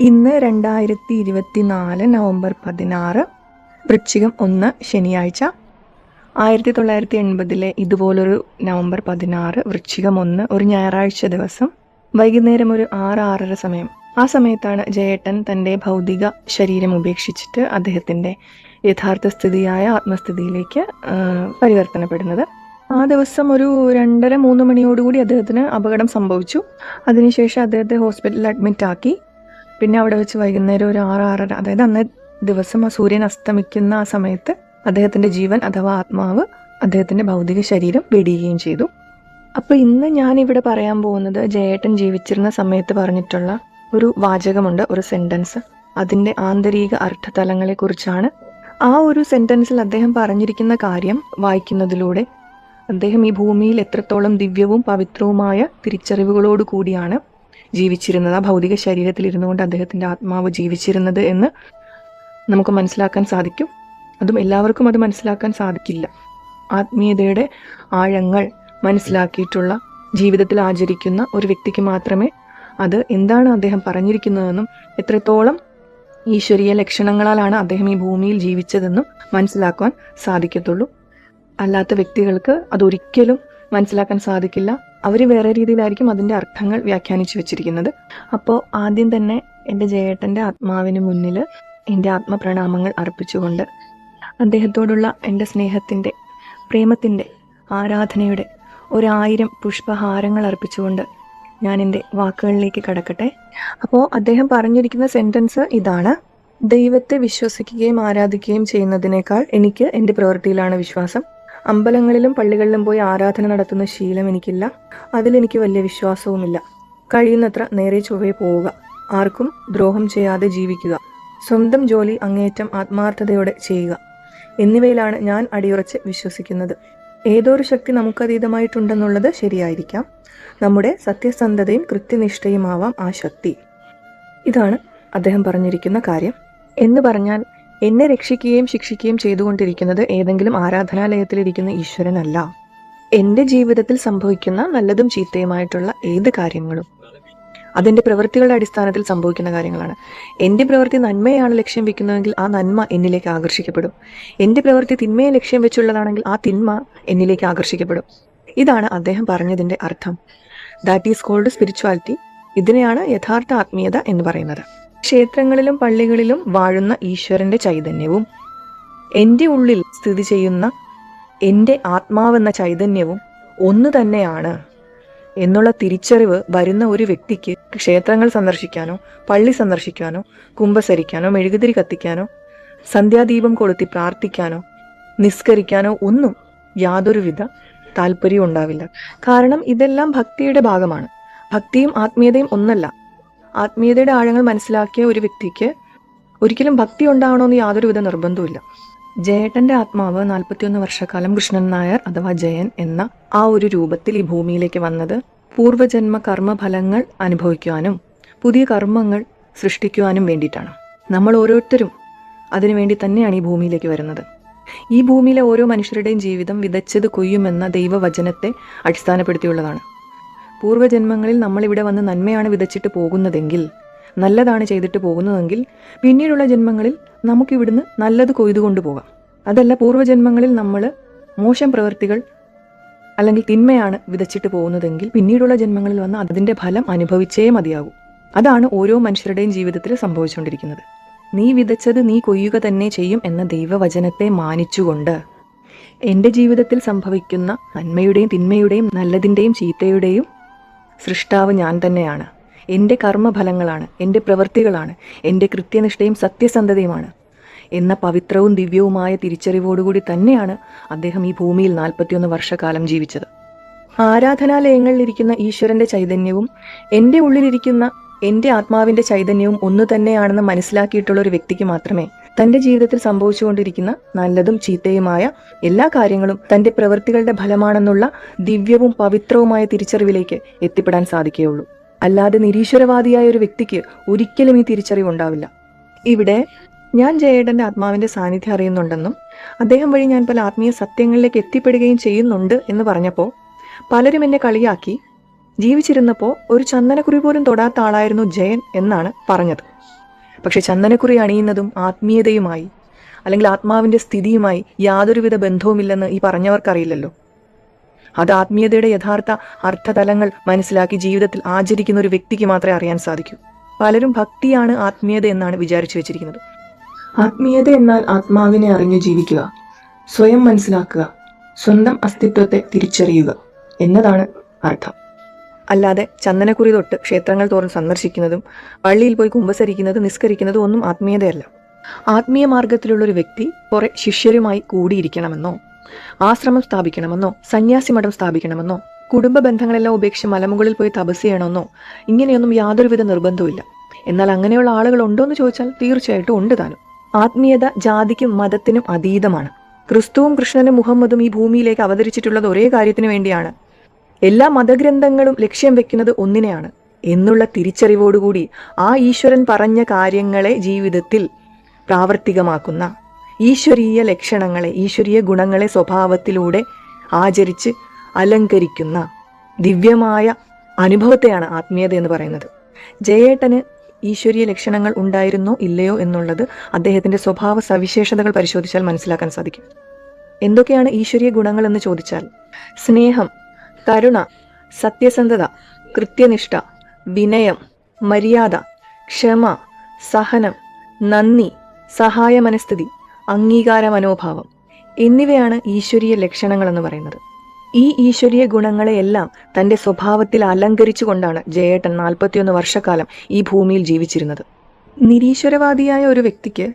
ഇന്ന് രണ്ടായിരത്തി ഇരുപത്തിനാല് നവംബർ പതിനാറ് വൃശ്ചികം ഒന്ന് ശനിയാഴ്ച. ആയിരത്തി തൊള്ളായിരത്തി എൺപതിലെ ഇതുപോലൊരു നവംബർ പതിനാറ് വൃശ്ചികം ഒന്ന് ഒരു ഞായറാഴ്ച ദിവസം. വൈകുന്നേരം ഒരു ആറ് ആറര സമയം. ആ സമയത്താണ് ജയേട്ടൻ തന്റെ ഭൗതിക ശരീരം ഉപേക്ഷിച്ചിട്ട് അദ്ദേഹത്തിന്റെ യഥാർത്ഥ സ്ഥിതിയായ ആത്മസ്ഥിതിയിലേക്ക് പരിവർത്തനപ്പെടുന്നത്. ആ ദിവസം ഒരു രണ്ടര മൂന്ന് മണിയോടുകൂടി അദ്ദേഹത്തിന് അപകടം സംഭവിച്ചു. അതിനുശേഷം അദ്ദേഹത്തെ ഹോസ്പിറ്റലിൽ അഡ്മിറ്റ് ആക്കി പിന്നെ അവിടെ വെച്ച് വൈകുന്നേരം ഒരു ആറ് ആറര അതായത് അന്നേ ദിവസം ആ സൂര്യൻ അസ്തമിക്കുന്ന ആ സമയത്ത് അദ്ദേഹത്തിന്റെ ജീവൻ അഥവാ ആത്മാവ് അദ്ദേഹത്തിന്റെ ഭൗതിക ശരീരം വെടിയുകയും ചെയ്തു. അപ്പോൾ ഇന്ന് ഞാൻ ഇവിടെ പറയാൻ പോകുന്നത് ജയേട്ടൻ ജീവിച്ചിരുന്ന സമയത്ത് പറഞ്ഞിട്ടുള്ള ഒരു വാചകമുണ്ട് ഒരു സെന്റൻസ് അതിന്റെ ആന്തരിക അർത്ഥതലങ്ങളെക്കുറിച്ചാണ്. ആ ഒരു സെന്റൻസിൽ അദ്ദേഹം പറഞ്ഞിരിക്കുന്ന കാര്യം വായിക്കുന്നതിലൂടെ അദ്ദേഹം ഈ ഭൂമിയിൽ എത്രത്തോളം ദിവ്യവും പവിത്രവുമായ തിരിച്ചറിവുകളോട് കൂടിയാണ് ജീവിച്ചിരുന്നത് ആ ഭൗതിക ശരീരത്തിൽ ഇരുന്നു കൊണ്ട് അദ്ദേഹത്തിന്റെ ആത്മാവ് ജീവിച്ചിരുന്നത് എന്ന് നമുക്ക് മനസ്സിലാക്കാൻ സാധിക്കും. അതും എല്ലാവർക്കും അത് മനസ്സിലാക്കാൻ സാധിക്കില്ല. ആത്മീയതയുടെ ആഴങ്ങൾ മനസ്സിലാക്കിയിട്ടുള്ള ജീവിതത്തിൽ ആചരിക്കുന്ന ഒരു വ്യക്തിക്ക് മാത്രമേ അത് എന്താണ് അദ്ദേഹം പറഞ്ഞിരിക്കുന്നതെന്നും എത്രത്തോളം ഈശ്വരീയ ലക്ഷണങ്ങളാലാണ് അദ്ദേഹം ഈ ഭൂമിയിൽ ജീവിച്ചതെന്നും മനസ്സിലാക്കുവാൻ സാധിക്കത്തുള്ളൂ. അല്ലാത്ത വ്യക്തികൾക്ക് അതൊരിക്കലും മനസ്സിലാക്കാൻ സാധിക്കില്ല. അവർ വേറെ രീതിയിലായിരിക്കും അതിന്റെ അർത്ഥങ്ങൾ വ്യാഖ്യാനിച്ചു വെച്ചിരിക്കുന്നത്. അപ്പോൾ ആദ്യം തന്നെ എന്റെ ജയേട്ടന്റെ ആത്മാവിന് മുന്നിൽ എന്റെ ആത്മപ്രണാമങ്ങൾ അർപ്പിച്ചുകൊണ്ട് അദ്ദേഹത്തോടുള്ള എന്റെ സ്നേഹത്തിന്റെ പ്രേമത്തിന്റെ ആരാധനയുടെ ഒരായിരം പുഷ്പഹാരങ്ങൾ അർപ്പിച്ചുകൊണ്ട് ഞാൻ എന്റെ വാക്കുകളിലേക്ക് കടക്കട്ടെ. അപ്പോൾ അദ്ദേഹം പറഞ്ഞിരിക്കുന്ന സെന്റൻസ് ഇതാണ്. ദൈവത്തെ വിശ്വസിക്കുകയും ആരാധിക്കുകയും ചെയ്യുന്നതിനേക്കാൾ എനിക്ക് എന്റെ പ്രവൃത്തിയിലാണ് വിശ്വാസം. അമ്പലങ്ങളിലും പള്ളികളിലും പോയി ആരാധന നടത്തുന്ന ശീലം എനിക്കില്ല. അതിലെനിക്ക് വലിയ വിശ്വാസവുമില്ല. കഴിയുന്നത്ര നേരെ ചൊവ്വേ പോവുക. ആർക്കും ദ്രോഹം ചെയ്യാതെ ജീവിക്കുക. സ്വന്തം ജോലി അങ്ങേറ്റം ആത്മാർത്ഥതയോടെ ചെയ്യുക. എന്നിവയിലാണ് ഞാൻ അടിയുറച്ച് വിശ്വസിക്കുന്നത്. ഏതൊരു ശക്തി നമുക്കതീതമായിട്ടുണ്ടെന്നുള്ളത് ശരിയായിരിക്കാം. നമ്മുടെ സത്യസന്ധതയും കൃത്യനിഷ്ഠയുമാവാം ആ ശക്തി. ഇതാണ് അദ്ദേഹം പറഞ്ഞിരിക്കുന്ന കാര്യം. എന്ന് പറഞ്ഞാൽ എന്നെ രക്ഷിക്കുകയും ശിക്ഷിക്കുകയും ചെയ്തുകൊണ്ടിരിക്കുന്നത് ഏതെങ്കിലും ആരാധനാലയത്തിലിരിക്കുന്ന ഈശ്വരനല്ല. എന്റെ ജീവിതത്തിൽ സംഭവിക്കുന്ന നല്ലതും ചീത്തയുമായിട്ടുള്ള ഏത് കാര്യങ്ങളും. അതിന്റെ പ്രവൃത്തികളുടെ അടിസ്ഥാനത്തിൽ സംഭവിക്കുന്ന കാര്യങ്ങളാണ്. എന്റെ പ്രവൃത്തി നന്മയാണ് ലക്ഷ്യം വെക്കുന്നതെങ്കിൽ ആ നന്മ എന്നിലേക്ക് ആകർഷിക്കപ്പെടും. എന്റെ പ്രവൃത്തി തിന്മയെ ലക്ഷ്യം വെച്ചുള്ളതാണെങ്കിൽ ആ തിന്മ എന്നിലേക്ക് ആകർഷിക്കപ്പെടും. ഇതാണ് അദ്ദേഹം പറഞ്ഞതിന്റെ അർത്ഥം. ദാറ്റ് ഈസ് കോൾഡ് സ്പിരിച്വാലിറ്റി ഇതിനെയാണ് യഥാർത്ഥ ആത്മീയത എന്ന് പറയുന്നത്. ക്ഷേത്രങ്ങളിലും പള്ളികളിലും വാഴുന്ന ഈശ്വരന്റെ ചൈതന്യവും എന്റെ ഉള്ളിൽ സ്ഥിതി ചെയ്യുന്ന എന്റെ ആത്മാവെന്ന ചൈതന്യവും ഒന്നു തന്നെയാണ് എന്നുള്ള തിരിച്ചറിവ് വരുന്ന ഒരു വ്യക്തിക്ക് ക്ഷേത്രങ്ങൾ സന്ദർശിക്കാനോ പള്ളി സന്ദർശിക്കാനോ കുംഭസരിക്കാനോ മെഴുകുതിരി കത്തിക്കാനോ സന്ധ്യാദീപം കൊളുത്തി പ്രാർത്ഥിക്കാനോ നിസ്കരിക്കാനോ ഒന്നും യാതൊരുവിധ താല്പര്യവും ഉണ്ടാവില്ല. കാരണം ഇതെല്ലാം ഭക്തിയുടെ ഭാഗമാണ്. ഭക്തിയും ആത്മീയതയും ഒന്നല്ല. ആത്മീയതയുടെ ആഴങ്ങൾ മനസ്സിലാക്കിയ ഒരു വ്യക്തിക്ക് ഒരിക്കലും ഭക്തി ഉണ്ടാവണമെന്ന് യാതൊരുവിധ നിർബന്ധവുമില്ല. ജയേട്ടന്റെ ആത്മാവ് നാൽപ്പത്തിയൊന്ന് വർഷക്കാലം കൃഷ്ണൻ നായർ അഥവാ ജയൻ എന്ന ആ ഒരു രൂപത്തിൽ ഈ ഭൂമിയിലേക്ക് വന്നത് പൂർവജന്മ കർമ്മഫലങ്ങൾ അനുഭവിക്കുവാനും പുതിയ കർമ്മങ്ങൾ സൃഷ്ടിക്കുവാനും വേണ്ടിയിട്ടാണ്. നമ്മൾ ഓരോരുത്തരും അതിനുവേണ്ടി തന്നെയാണ് ഈ ഭൂമിയിലേക്ക് വരുന്നത്. ഈ ഭൂമിയിലെ ഓരോ മനുഷ്യരുടെയും ജീവിതം വിതച്ചത് കൊയ്യുമെന്ന ദൈവവചനത്തെ അടിസ്ഥാനപ്പെടുത്തിയുള്ളതാണ്. പൂർവജന്മങ്ങളിൽ നമ്മൾ ഇവിടെ വന്ന് നന്മയാണ് വിതച്ചിട്ട് പോകുന്നതെങ്കിൽ നല്ലതാണ് ചെയ്തിട്ട് പോകുന്നതെങ്കിൽ പിന്നീടുള്ള ജന്മങ്ങളിൽ നമുക്കിവിടുന്ന് നല്ലത് കൊയ്തു കൊണ്ടുപോകാം അതല്ല പൂർവജന്മങ്ങളിൽ നമ്മൾ മോശം പ്രവൃത്തികൾ അല്ലെങ്കിൽ തിന്മയാണ് വിതച്ചിട്ട് പോകുന്നതെങ്കിൽ പിന്നീടുള്ള ജന്മങ്ങളിൽ വന്ന് അതിന്റെ ഫലം അനുഭവിച്ചേ മതിയാകൂ. അതാണ് ഓരോ മനുഷ്യരുടെയും ജീവിതത്തിൽ സംഭവിച്ചുകൊണ്ടിരിക്കുന്നത്. നീ വിതച്ചത് നീ കൊയ്യുക തന്നെ ചെയ്യും എന്ന ദൈവവചനത്തെ മാനിച്ചുകൊണ്ട് എന്റെ ജീവിതത്തിൽ സംഭവിക്കുന്ന നന്മയുടെയും തിന്മയുടെയും നല്ലതിന്റെയും ചീത്തയുടെയും സൃഷ്ടാവ് ഞാൻ തന്നെയാണ്. എന്റെ കർമ്മഫലങ്ങളാണ് എന്റെ പ്രവൃത്തികളാണ് എന്റെ കൃത്യനിഷ്ഠയും സത്യസന്ധതയുമാണ്. എന്ന പവിത്രവും ദിവ്യവുമായ തിരിച്ചറിവോടുകൂടി തന്നെയാണ് അദ്ദേഹം ഈ ഭൂമിയിൽ നാൽപ്പത്തിയൊന്ന് വർഷക്കാലം ജീവിച്ചത്. ആരാധനാലയങ്ങളിലിരിക്കുന്ന ഈശ്വരന്റെ ചൈതന്യവും എന്റെ ഉള്ളിലിരിക്കുന്ന എന്റെ ആത്മാവിന്റെ ചൈതന്യവും ഒന്നു തന്നെയാണെന്ന് മനസ്സിലാക്കിയിട്ടുള്ള ഒരു വ്യക്തിക്ക് മാത്രമേ തന്റെ ജീവിതത്തിൽ സംഭവിച്ചുകൊണ്ടിരിക്കുന്ന നല്ലതും ചീത്തയുമായ എല്ലാ കാര്യങ്ങളും തന്റെ പ്രവൃത്തികളുടെ ഫലമാണെന്നുള്ള ദിവ്യവും പവിത്രവുമായ തിരിച്ചറിവിലേക്ക് എത്തിപ്പെടാൻ സാധിക്കുകയുള്ളൂ. അല്ലാതെ നിരീശ്വരവാദിയായ ഒരു വ്യക്തിക്ക് ഒരിക്കലും ഈ തിരിച്ചറിവ് ഉണ്ടാവില്ല ഇവിടെ ഞാൻ ജയേടന്റെ ആത്മാവിന്റെ സാന്നിധ്യം അറിയുന്നുണ്ടെന്നും അദ്ദേഹം വഴി ഞാൻ പല ആത്മീയ സത്യങ്ങളിലേക്ക് എത്തിപ്പെടുകയും ചെയ്യുന്നുണ്ട് എന്ന് പറഞ്ഞപ്പോൾ പലരും എന്നെ കളിയാക്കി. ജീവിച്ചിരുന്നപ്പോൾ ഒരു ചന്ദനക്കുറി പോലും തൊടാത്ത ആളായിരുന്നു ജയൻ എന്നാണ് പറഞ്ഞത്. പക്ഷെ ചന്ദനക്കുറി അണിയുന്നതും ആത്മീയതയുമായി അല്ലെങ്കിൽ ആത്മാവിന്റെ സ്ഥിതിയുമായി യാതൊരുവിധ ബന്ധവുമില്ലെന്ന് ഈ പറഞ്ഞവർക്കറിയില്ലല്ലോ. അത് ആത്മീയതയുടെ യഥാർത്ഥ അർത്ഥതലങ്ങൾ മനസ്സിലാക്കി ജീവിതത്തിൽ ആചരിക്കുന്ന ഒരു വ്യക്തിക്ക് മാത്രമേ അറിയാൻ സാധിക്കൂ. പലരും ഭക്തിയാണ് ആത്മീയത എന്നാണ് വിചാരിച്ചു വെച്ചിരിക്കുന്നത്. ആത്മീയത എന്നാൽ ആത്മാവിനെ അറിഞ്ഞു ജീവിക്കുക സ്വയം മനസ്സിലാക്കുക സ്വന്തം അസ്തിത്വത്തെ തിരിച്ചറിയുക എന്നതാണ് അർത്ഥം. അല്ലാതെ ചന്ദനക്കുറി തൊട്ട് ക്ഷേത്രങ്ങൾ തോറും സന്ദർശിക്കുന്നതും പള്ളിയിൽ പോയി കുമ്പസരിക്കുന്നതും നിസ്കരിക്കുന്നതും ഒന്നും ആത്മീയതയല്ല. ആത്മീയ മാർഗത്തിലുള്ള ഒരു വ്യക്തി കുറെ ശിഷ്യരുമായി കൂടിയിരിക്കണമെന്നോ ആശ്രമം സ്ഥാപിക്കണമെന്നോ സന്യാസി മഠം സ്ഥാപിക്കണമെന്നോ കുടുംബ ബന്ധങ്ങളെല്ലാം ഉപേക്ഷിച്ച് മലമുകളിൽ പോയി തപസ് ചെയ്യണമെന്നോ ഇങ്ങനെയൊന്നും യാതൊരുവിധ നിർബന്ധവുമില്ല. എന്നാൽ അങ്ങനെയുള്ള ആളുകൾ ഉണ്ടോ എന്ന് ചോദിച്ചാൽ തീർച്ചയായിട്ടും ഉണ്ട് താനും. ആത്മീയത ജാതിക്കും മതത്തിനും അതീതമാണ്. ക്രിസ്തുവും കൃഷ്ണനും മുഹമ്മദും ഈ ഭൂമിയിലേക്ക് അവതരിച്ചിട്ടുള്ളത് ഒരേ കാര്യത്തിന് വേണ്ടിയാണ്. എല്ലാ മതഗ്രന്ഥങ്ങളും ലക്ഷ്യം വെക്കുന്നത് ഒന്നിനെയാണ്. എന്നുള്ള തിരിച്ചറിവോടുകൂടി ആ ഈശ്വരൻ പറഞ്ഞ കാര്യങ്ങളെ ജീവിതത്തിൽ പ്രാവർത്തികമാക്കുന്ന ഈശ്വരീയ ലക്ഷണങ്ങളെ ഈശ്വരീയ ഗുണങ്ങളെ സ്വഭാവത്തിലൂടെ ആചരിച്ച് അലങ്കരിക്കുന്ന ദിവ്യമായ അനുഭവത്തെയാണ് ആത്മീയത എന്ന് പറയുന്നത്. ജയേട്ടന് ഈശ്വരീയ ലക്ഷണങ്ങൾ ഉണ്ടായിരുന്നോ ഇല്ലയോ എന്നുള്ളത് അദ്ദേഹത്തിന്റെ സ്വഭാവ സവിശേഷതകൾ പരിശോധിച്ചാൽ മനസ്സിലാക്കാൻ സാധിക്കും. എന്തൊക്കെയാണ് ഈശ്വരീയ ഗുണങ്ങൾ എന്ന് ചോദിച്ചാൽ സ്നേഹം കരുണ സത്യസന്ധത കൃത്യനിഷ്ഠ വിനയം മര്യാദ ക്ഷമ സഹനം നന്ദി സഹായ മനസ്ഥിതി അംഗീകാര മനോഭാവം എന്നിവയാണ് ഈശ്വരീയ ലക്ഷണങ്ങളെന്ന് പറയുന്നത്. ഈ ഈശ്വരീയ ഗുണങ്ങളെയെല്ലാം തന്റെ സ്വഭാവത്തിൽ അലങ്കരിച്ചുകൊണ്ടാണ് ജയേട്ടൻ നാൽപ്പത്തിയൊന്ന് വർഷക്കാലം ഈ ഭൂമിയിൽ ജീവിച്ചിരുന്നത്. നിരീശ്വരവാദിയായ ഒരു വ്യക്തിക്ക്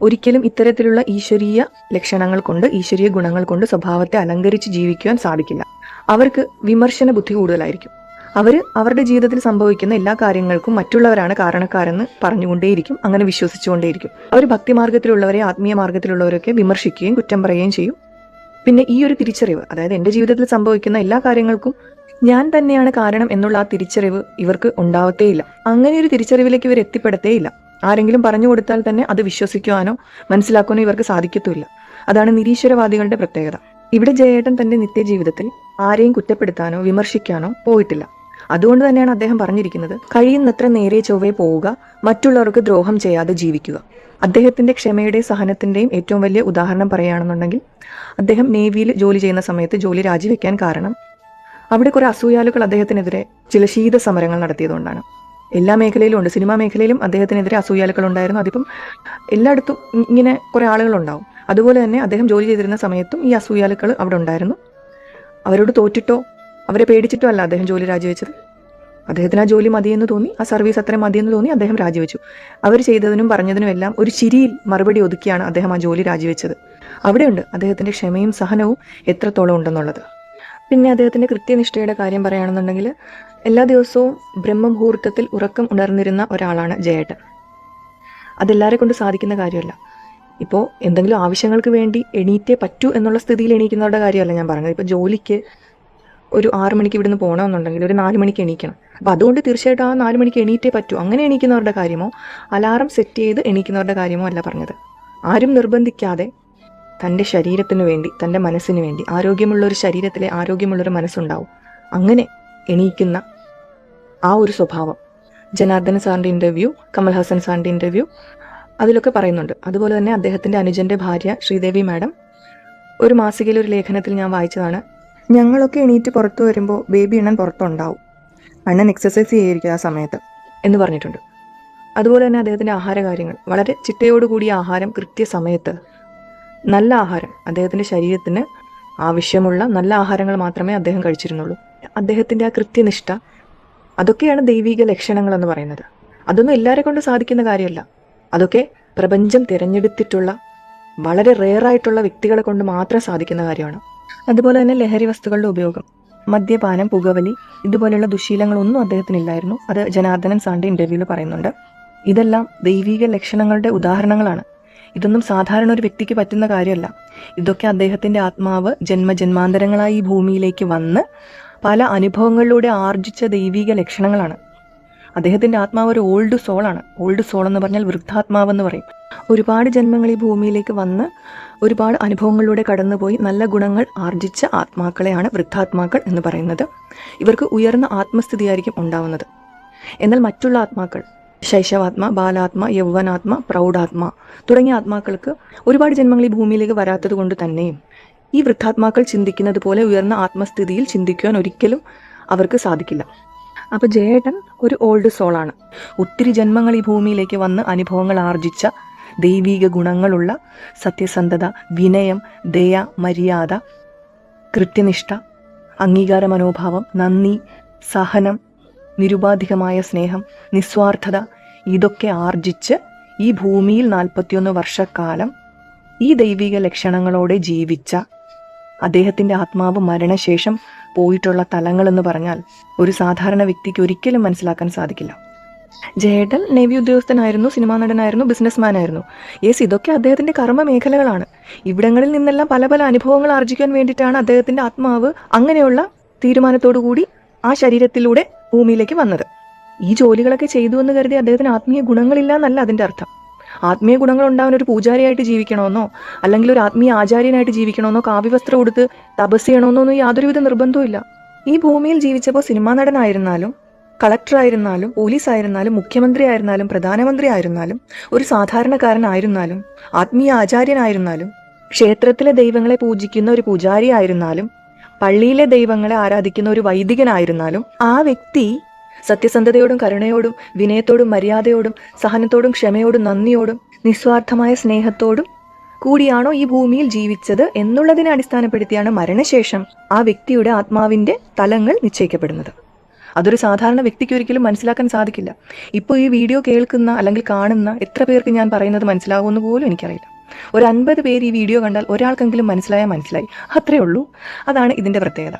ഒരിക്കലും ഇത്തരത്തിലുള്ള ഈശ്വരീയ ലക്ഷണങ്ങൾ കൊണ്ട് ഈശ്വരീയ ഗുണങ്ങൾ കൊണ്ട് സ്വഭാവത്തെ അലങ്കരിച്ച് ജീവിക്കുവാൻ സാധിക്കില്ല. അവർക്ക് വിമർശന ബുദ്ധി കൂടുതലായിരിക്കും. അവർ അവരുടെ ജീവിതത്തിൽ സംഭവിക്കുന്ന എല്ലാ കാര്യങ്ങൾക്കും മറ്റുള്ളവരാണ് കാരണക്കാരെന്ന് പറഞ്ഞുകൊണ്ടേയിരിക്കും അങ്ങനെ വിശ്വസിച്ചുകൊണ്ടേയിരിക്കും. അവർ ഭക്തിമാർഗത്തിലുള്ളവരെ ആത്മീയ മാർഗത്തിലുള്ളവരൊക്കെ വിമർശിക്കുകയും കുറ്റം പറയുകയും ചെയ്യും. പിന്നെ ഈ ഒരു തിരിച്ചറിവ് അതായത് എന്റെ ജീവിതത്തിൽ സംഭവിക്കുന്ന എല്ലാ കാര്യങ്ങൾക്കും ഞാൻ തന്നെയാണ് കാരണം എന്നുള്ള ആ തിരിച്ചറിവ് ഇവർക്ക് ഉണ്ടാവത്തേയില്ല. അങ്ങനെ ഒരു തിരിച്ചറിവിലേക്ക് ഇവർ എത്തിപ്പെടത്തേയില്ല. ആരെങ്കിലും പറഞ്ഞു കൊടുത്താൽ തന്നെ അത് വിശ്വസിക്കുവാനോ മനസ്സിലാക്കാനോ ഇവർക്ക് സാധിക്കത്തുമില്ല. അതാണ് നിരീശ്വരവാദികളുടെ പ്രത്യേകത. ഇവിടെ ജയേട്ടൻ തന്റെ നിത്യജീവിതത്തിൽ ആരെയും കുറ്റപ്പെടുത്താനോ വിമർശിക്കാനോ പോയിട്ടില്ല. അതുകൊണ്ട് തന്നെയാണ് അദ്ദേഹം പറഞ്ഞിരിക്കുന്നത് കഴിയുന്നത്ര നേരെ ചൊവ്വേ പോവുക മറ്റുള്ളവർക്ക് ദ്രോഹം ചെയ്യാതെ ജീവിക്കുക. അദ്ദേഹത്തിന്റെ ക്ഷമയുടെ സഹനത്തിന്റെയും ഏറ്റവും വലിയ ഉദാഹരണം പറയുകയാണെന്നുണ്ടെങ്കിൽ അദ്ദേഹം നേവിയിൽ ജോലി ചെയ്യുന്ന സമയത്ത് ജോലി രാജിവെക്കാൻ കാരണം അവിടെ കുറെ അസൂയാലുകൾ അദ്ദേഹത്തിനെതിരെ ചില ശീത സമരങ്ങൾ നടത്തിയതുകൊണ്ടാണ്. എല്ലാ മേഖലയിലും ഉണ്ട്. സിനിമാ മേഖലയിലും അദ്ദേഹത്തിനെതിരെ അസൂയാലുകൾ ഉണ്ടായിരുന്നു. അതിപ്പം എല്ലായിടത്തും ഇങ്ങനെ കുറെ ആളുകളുണ്ടാവും അതുപോലെ തന്നെ അദ്ദേഹം ജോലി ചെയ്തിരുന്ന സമയത്തും ഈ അസൂയാലുക്കൾ അവിടെ ഉണ്ടായിരുന്നു. അവരോട് തോറ്റിട്ടോ അവരെ പേടിച്ചിട്ടോ അല്ല അദ്ദേഹം ജോലി രാജിവെച്ചത്. അദ്ദേഹത്തിന് ആ ജോലി മതിയെന്ന് തോന്നി ആ സർവീസ് അത്രയും മതിയെന്ന് തോന്നി അദ്ദേഹം രാജിവെച്ചു. അവർ ചെയ്തതിനും പറഞ്ഞതിനും എല്ലാം ഒരു ചിരിയിൽ മറുപടി ഒതുക്കിയാണ് അദ്ദേഹം ആ ജോലി രാജിവെച്ചത്. അവിടെയുണ്ട് അദ്ദേഹത്തിന്റെ ക്ഷമയും സഹനവും എത്രത്തോളം ഉണ്ടെന്നുള്ളത്. പിന്നെ അദ്ദേഹത്തിന്റെ കൃത്യനിഷ്ഠയുടെ കാര്യം പറയുകയാണെന്നുണ്ടെങ്കിൽ എല്ലാ ദിവസവും ബ്രഹ്മമുഹൂർത്തത്തിൽ ഉറക്കം ഉണർന്നിരുന്ന ഒരാളാണ് ജയേട്ടൻ. അതെല്ലാവരെ കൊണ്ട് സാധിക്കുന്ന കാര്യമല്ല. ഇപ്പോൾ എന്തെങ്കിലും ആവശ്യങ്ങൾക്ക് വേണ്ടി എണീറ്റേ പറ്റൂ എന്നുള്ള സ്ഥിതിയിൽ എണീക്കുന്നവരുടെ കാര്യമല്ല ഞാൻ പറഞ്ഞത്. ഇപ്പോൾ ജോലിക്ക് ഒരു ആറ് മണിക്ക് ഇവിടുന്ന് പോകണമെന്നുണ്ടെങ്കിൽ ഒരു നാല് മണിക്ക് എണീക്കണം. അപ്പോൾ അതുകൊണ്ട് തീർച്ചയായിട്ടും ആ നാല് മണിക്ക് എണീറ്റേ പറ്റൂ. അങ്ങനെ എണീക്കുന്നവരുടെ കാര്യമോ അലാറം സെറ്റ് ചെയ്ത് എണീക്കുന്നവരുടെ കാര്യമോ അല്ല പറഞ്ഞത്. ആരും നിർബന്ധിക്കാതെ തന്റെ ശരീരത്തിന് വേണ്ടി തന്റെ മനസ്സിന് വേണ്ടി ആരോഗ്യമുള്ള ഒരു ശരീരത്തിലെ ആരോഗ്യമുള്ളൊരു മനസ്സുണ്ടാവും. അങ്ങനെ എണീക്കുന്ന ആ ഒരു സ്വഭാവം. ജനാർദ്ദന സാറിന്റെ ഇന്റർവ്യൂ കമൽ ഹാസൻ സാറിന്റെ ഇന്റർവ്യൂ അതിലൊക്കെ പറയുന്നുണ്ട്. അതുപോലെ തന്നെ അദ്ദേഹത്തിന്റെ അനുജന്റെ ഭാര്യ ശ്രീദേവി മാഡം ഒരു മാസികയിലെ ഒരു ലേഖനത്തിൽ ഞാൻ വായിച്ചതാണ്. ഞങ്ങളൊക്കെ എണീറ്റ് പുറത്തു വരുമ്പോൾ ബേബി അണ്ണൻ പുറത്തുണ്ടാവും. അണ്ണൻ എക്സസൈസ് ചെയ്യായിരിക്കും ആ സമയത്ത് എന്ന് പറഞ്ഞിട്ടുണ്ട്. അതുപോലെ തന്നെ അദ്ദേഹത്തിന്റെ ആഹാര കാര്യങ്ങൾ വളരെ ചിട്ടയോടുകൂടിയ ആഹാരം കൃത്യസമയത്ത് നല്ല ആഹാരം അദ്ദേഹത്തിന്റെ ശരീരത്തിന് ആവശ്യമുള്ള നല്ല ആഹാരങ്ങൾ മാത്രമേ അദ്ദേഹം കഴിച്ചിരുന്നുള്ളൂ. അദ്ദേഹത്തിന്റെ ആ കൃത്യനിഷ്ഠ അതൊക്കെയാണ് ദൈവിക ലക്ഷണങ്ങൾ എന്ന് പറയുന്നത്. അതൊന്നും എല്ലാവരെ കൊണ്ട് സാധിക്കുന്ന കാര്യമല്ല. അതൊക്കെ പ്രപഞ്ചം തിരഞ്ഞെടുത്തിട്ടുള്ള വളരെ റെയറായിട്ടുള്ള വ്യക്തികളെ കൊണ്ട് മാത്രം സാധിക്കുന്ന കാര്യമാണ്. അതുപോലെ തന്നെ ലഹരി വസ്തുക്കളുടെ ഉപയോഗം മദ്യപാനം പുകവലി ഇതുപോലെയുള്ള ദുശീലങ്ങളൊന്നും അദ്ദേഹത്തിനില്ലായിരുന്നു. അത് ജനാർദ്ദനൻ സാണ്ടി ഇന്റർവ്യൂവിൽ പറയുന്നുണ്ട്. ഇതെല്ലാം ദൈവിക ലക്ഷണങ്ങളുടെ ഉദാഹരണങ്ങളാണ്. ഇതൊന്നും സാധാരണ ഒരു വ്യക്തിക്ക് പറ്റുന്ന കാര്യമല്ല. ഇതൊക്കെ അദ്ദേഹത്തിന്റെ ആത്മാവ് ജന്മജന്മാന്തരങ്ങളായി ഈ ഭൂമിയിലേക്ക് വന്ന് പല അനുഭവങ്ങളിലൂടെ ആർജിച്ച ദൈവിക ലക്ഷണങ്ങളാണ്. അദ്ദേഹത്തിന്റെ ആത്മാവ് ഒരു ഓൾഡ് സോളാണ് ഓൾഡ് സോൾ എന്ന് പറഞ്ഞാൽ വൃദ്ധാത്മാവെന്ന് പറയും. ഒരുപാട് ജന്മങ്ങൾ ഈ ഭൂമിയിലേക്ക് വന്ന് ഒരുപാട് അനുഭവങ്ങളിലൂടെ കടന്നുപോയി നല്ല ഗുണങ്ങൾ ആർജിച്ച ആത്മാക്കളെയാണ് വൃദ്ധാത്മാക്കൾ എന്ന് പറയുന്നത്. ഇവർക്ക് ഉയർന്ന ആത്മസ്ഥിതിയായിരിക്കും ഉണ്ടാവുന്നത്. എന്നാൽ മറ്റുള്ള ആത്മാക്കൾ ശൈശവാത്മ ബാലാത്മ യൗവനാത്മ പ്രൗഢാത്മ തുടങ്ങിയ ആത്മാക്കൾക്ക് ഒരുപാട് ജന്മങ്ങൾ ഈ ഭൂമിയിലേക്ക് വരാത്തത് കൊണ്ട് തന്നെയും ഈ വൃദ്ധാത്മാക്കൾ ചിന്തിക്കുന്നത് പോലെ ഉയർന്ന ആത്മസ്ഥിതിയിൽ ചിന്തിക്കുവാൻ ഒരിക്കലും അവർക്ക് സാധിക്കില്ല. അപ്പോൾ ജയേട്ടൻ ഒരു ഓൾഡ് സോളാണ് ഒത്തിരി ജന്മങ്ങൾ ഈ ഭൂമിയിലേക്ക് വന്ന് അനുഭവങ്ങൾ ആർജിച്ച ദൈവീക ഗുണങ്ങളുള്ള സത്യസന്ധത വിനയം ദയ മര്യാദ കൃത്യനിഷ്ഠ അംഗീകാര മനോഭാവം നന്ദി സഹനം നിരുപാധികമായ സ്നേഹം നിസ്വാർത്ഥത ഇതൊക്കെ ആർജിച്ച് ഈ ഭൂമിയിൽ നാൽപ്പത്തിയൊന്ന് വർഷക്കാലം ഈ ദൈവിക ലക്ഷണങ്ങളോടെ ജീവിച്ച അദ്ദേഹത്തിന്റെ ആത്മാവ് മരണശേഷം പോയിട്ടുള്ള തലങ്ങൾ എന്ന് പറഞ്ഞാൽ ഒരു സാധാരണ വ്യക്തിക്ക് ഒരിക്കലും മനസ്സിലാക്കാൻ സാധിക്കില്ല. ജയേട്ടൻ നേവി ഉദ്യോഗസ്ഥനായിരുന്നു സിനിമാ നടനായിരുന്നു ബിസിനസ്മാൻ ആയിരുന്നു യെസ് ഇതൊക്കെ അദ്ദേഹത്തിന്റെ കർമ്മ മേഖലകളാണ് ഇവിടങ്ങളിൽ നിന്നെല്ലാം പല പല അനുഭവങ്ങൾ ആർജിക്കാൻ വേണ്ടിയിട്ടാണ് അദ്ദേഹത്തിന്റെ ആത്മാവ് അങ്ങനെയുള്ള തീരുമാനത്തോടു കൂടി ആ ശരീരത്തിലൂടെ ഭൂമിയിലേക്ക് വന്നത്. ഈ ജോലികളൊക്കെ ചെയ്തു എന്ന് കരുതി അദ്ദേഹത്തിന് ആത്മീയ ഗുണങ്ങളില്ല എന്നല്ല അതിന്റെ അർത്ഥം. ആത്മീയ ഗുണങ്ങൾ ഉണ്ടാവുന്ന ഒരു പൂജാരിയായിട്ട് ജീവിക്കണമെന്നോ അല്ലെങ്കിൽ ഒരു ആത്മീയ ആചാര്യനായിട്ട് ജീവിക്കണമെന്നോ കാവ്യവസ്ത്രം കൊടുത്ത് തപസ് ചെയ്യണമെന്നോ ഒന്നും യാതൊരുവിധ നിർബന്ധവും ഈ ഭൂമിയിൽ ജീവിച്ചപ്പോൾ സിനിമാ നടനായിരുന്നാലും കളക്ടറായിരുന്നാലും പോലീസായിരുന്നാലും മുഖ്യമന്ത്രി ആയിരുന്നാലും പ്രധാനമന്ത്രി ആയിരുന്നാലും ഒരു സാധാരണക്കാരനായിരുന്നാലും ആത്മീയ ആചാര്യനായിരുന്നാലും ക്ഷേത്രത്തിലെ ദൈവങ്ങളെ പൂജിക്കുന്ന ഒരു പൂജാരി ആയിരുന്നാലും പള്ളിയിലെ ദൈവങ്ങളെ ആരാധിക്കുന്ന ഒരു വൈദികനായിരുന്നാലും ആ വ്യക്തി സത്യസന്ധതയോടും കരുണയോടും വിനയത്തോടും മര്യാദയോടും സഹനത്തോടും ക്ഷമയോടും നന്ദിയോടും നിസ്വാർത്ഥമായ സ്നേഹത്തോടും കൂടിയാണോ ഈ ഭൂമിയിൽ ജീവിച്ചത് എന്നുള്ളതിനെ അടിസ്ഥാനപ്പെടുത്തിയാണ് മരണശേഷം ആ വ്യക്തിയുടെ ആത്മാവിന്റെ തലങ്ങൾ നിശ്ചയിക്കപ്പെടുന്നത്. അതൊരു സാധാരണ വ്യക്തിക്ക് ഒരിക്കലും മനസ്സിലാക്കാൻ സാധിക്കില്ല. ഇപ്പോൾ ഈ വീഡിയോ കേൾക്കുന്ന അല്ലെങ്കിൽ കാണുന്ന എത്ര പേർക്ക് ഞാൻ പറയുന്നത് മനസ്സിലാവുമെന്ന് പോലും എനിക്കറിയില്ല. ഒരു അൻപത് പേര് ഈ വീഡിയോ കണ്ടാൽ ഒരാൾക്കെങ്കിലും മനസ്സിലായാൽ മനസ്സിലായി. അത്രയേ ഉള്ളൂ. അതാണ് ഇതിന്റെ പ്രത്യേകത.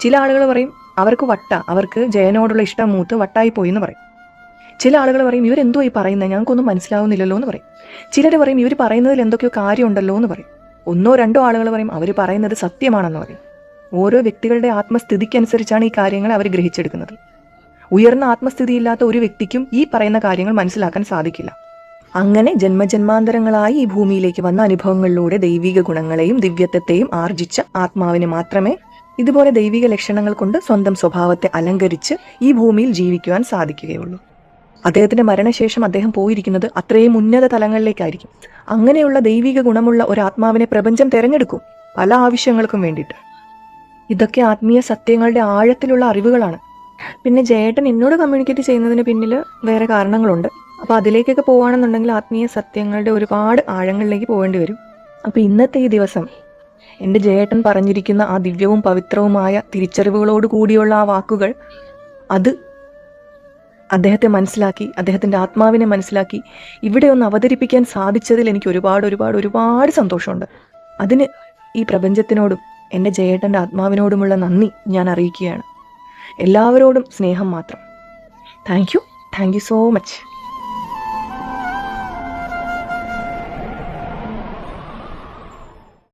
ചില ആളുകൾ പറയും അവർക്ക് വട്ട അവർക്ക് ജയനോടുള്ള ഇഷ്ടം മൂത്ത് വട്ടായി പോയി എന്ന് പറയും. ചില ആളുകൾ പറയും ഇവരെന്തോ ഈ പറയുന്നത് ഞങ്ങൾക്കൊന്നും മനസ്സിലാവുന്നില്ലല്ലോ എന്ന് പറയും. ചിലർ പറയും ഇവർ പറയുന്നതിൽ എന്തൊക്കെയോ കാര്യമുണ്ടല്ലോ എന്ന് പറയും. ഒന്നോ രണ്ടോ ആളുകൾ പറയും അവർ പറയുന്നത് സത്യമാണെന്ന് പറയും. ഓരോ വ്യക്തികളുടെ ആത്മസ്ഥിതിക്കനുസരിച്ചാണ് ഈ കാര്യങ്ങൾ അവർ ഗ്രഹിച്ചെടുക്കുന്നത്. ഉയർന്ന ആത്മസ്ഥിതിയില്ലാത്ത ഒരു വ്യക്തിക്കും ഈ പറയുന്ന കാര്യങ്ങൾ മനസ്സിലാക്കാൻ സാധിക്കില്ല. അങ്ങനെ ജന്മജന്മാന്തരങ്ങളായി ഈ ഭൂമിയിലേക്ക് വന്ന അനുഭവങ്ങളിലൂടെ ദൈവിക ഗുണങ്ങളെയും ദിവ്യത്വത്തെയും ആർജിച്ച ആത്മാവിന് മാത്രമേ ഇതുപോലെ ദൈവിക ലക്ഷണങ്ങൾ കൊണ്ട് സ്വന്തം സ്വഭാവത്തെ അലങ്കരിച്ച് ഈ ഭൂമിയിൽ ജീവിക്കുവാൻ സാധിക്കുകയുള്ളൂ. അദ്ദേഹത്തിന്റെ മരണശേഷം അദ്ദേഹം പോയിരിക്കുന്നത് അത്രയും ഉന്നത തലങ്ങളിലേക്കായിരിക്കും. അങ്ങനെയുള്ള ദൈവിക ഗുണമുള്ള ഒരു ആത്മാവിനെ പ്രപഞ്ചം തിരഞ്ഞെടുക്കും പല ആവശ്യങ്ങൾക്കും വേണ്ടിയിട്ട്. ഇതൊക്കെ ആത്മീയ സത്യങ്ങളുടെ ആഴത്തിലുള്ള അറിവുകളാണ്. പിന്നെ ജയേട്ടൻ എന്നോട് കമ്മ്യൂണിക്കേറ്റ് ചെയ്യുന്നതിന് പിന്നിൽ വേറെ കാരണങ്ങളുണ്ട്. അപ്പോൾ അതിലേക്കൊക്കെ പോവുകയാണെന്നുണ്ടെങ്കിൽ ആത്മീയ സത്യങ്ങളുടെ ഒരുപാട് ആഴങ്ങളിലേക്ക് പോകേണ്ടി വരും. അപ്പോൾ ഇന്നത്തെ ഈ ദിവസം എന്റെ ജയേട്ടൻ പറഞ്ഞിരിക്കുന്ന ആ ദിവ്യവും പവിത്രവുമായ തിരിച്ചറിവുകളോട് കൂടിയുള്ള ആ വാക്കുകൾ അത് അദ്ദേഹത്തെ മനസ്സിലാക്കി അദ്ദേഹത്തിന്റെ ആത്മാവിനെ മനസ്സിലാക്കി ഇവിടെ ഒന്ന് അവതരിപ്പിക്കാൻ സാധിച്ചതിൽ എനിക്ക് ഒരുപാട് ഒരുപാട് ഒരുപാട് സന്തോഷമുണ്ട്. അതിന് ഈ പ്രപഞ്ചത്തിനോടും എന്റെ ജയേട്ടന്റെ ആത്മാവിനോടുമുള്ള നന്ദി ഞാൻ അറിയിക്കുകയാണ്. എല്ലാവരോടും സ്നേഹം മാത്രം. Thank you thank you so much